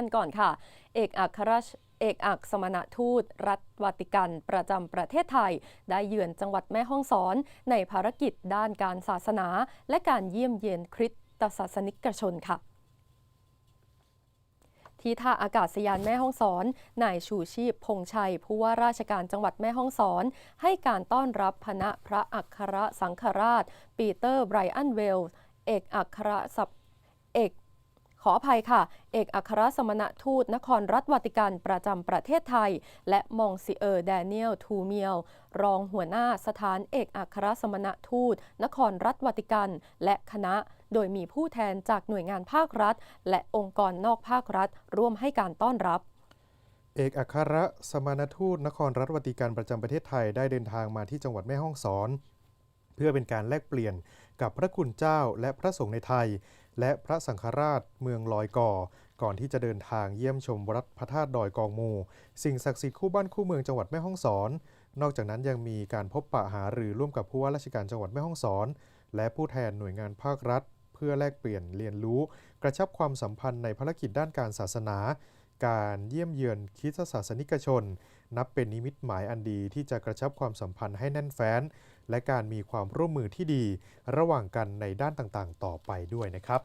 กันก่อนค่ะ เอกอัครราชเอกอักสมณทูต รัฐวาติกัน ประจำประเทศไทย ได้เยือนจังหวัดแม่ฮ่องสอน ในภารกิจด้านการศาสนา และการเยี่ยมเยียนคริสตศาสนิกชนค่ะที่ท่าอากาศยานแม่ฮ่องสอน นายชูชีพพงชัย ผู้ว่าราชการจังหวัดแม่ฮ่องสอน ให้การต้อนรับคณะพระอัครสังฆราช ปีเตอร์ไบรอันเวลเอกอัครสับเอก ขออภัยค่ะ เอกอัครสมณทูตนครรัฐวาติกันประจำประเทศไทย และมองซิเออร์แดเนียลทูเมียลรองหัวหน้าสถานเอกอัครสมณทูต นครรัฐวาติกัน และคณะ โดยมีผู้แทนจากหน่วยงานภาครัฐ และองค์กรนอกภาครัฐ ร่วมให้การต้อนรับเอกอัครสมานทูตนครรัฐวาติกันประจำประเทศไทยได้เดินทางมาที่จังหวัดแม่ฮ่องสอน เพื่อเป็นการแลกเปลี่ยนกับพระคุณเจ้าและพระสงฆ์ในไทย และพระสังฆราชเมืองลอยก่อ ก่อนที่จะเดินทางเยี่ยมชมวัดพระธาตุดอยกองมู สิ่งศักดิ์สิทธิ์คู่บ้านคู่เมืองจังหวัดแม่ฮ่องสอน นอกจากนั้นยังมีการพบปะหารือร่วมกับผู้ว่าราชการจังหวัดแม่ฮ่องสอน และผู้แทนหน่วยงานภาครัฐ เพื่อแลกเปลี่ยนเรียนรู้ กระชับความสัมพันธ์ในภารกิจด้านการศาสนา การเยี่ยมเยือนคริสตศาสนิกชน นับเป็นนิมิตหมายอันดีที่จะกระชับความสัมพันธ์ให้แน่นแฟ้น และการมีความร่วมมือที่ดี ระหว่างกันในด้านต่างๆ ต่อไปด้วยนะครับ